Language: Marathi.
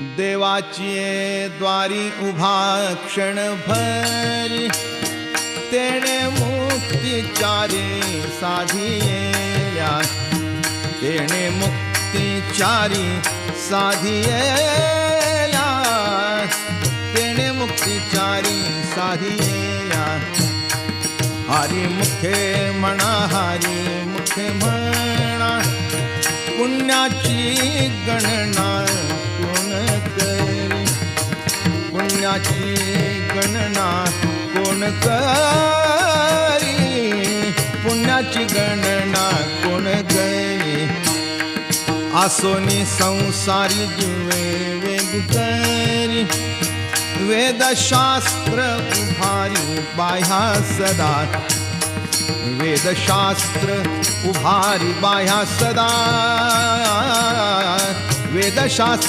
देवाची द्वारी उभा क्षण तेणें मुक्ती मुक्तिचारी साधिया तेणे मुक्तिचारी साधिया तेणे मुक्तिचारी साधिया हरी मुखे म्हणा हरी मुखे म्हणा पुण्याची गणना पुण्याची गणना कोण करी? पुण्याची गणना कोण करी? आसोनी संसारी जीवे वेग करी. वेदशास्त्र उभारी बाह्या सदा. वेदशास्त्र उभारी बाह्या सदा. वेदशास्त्र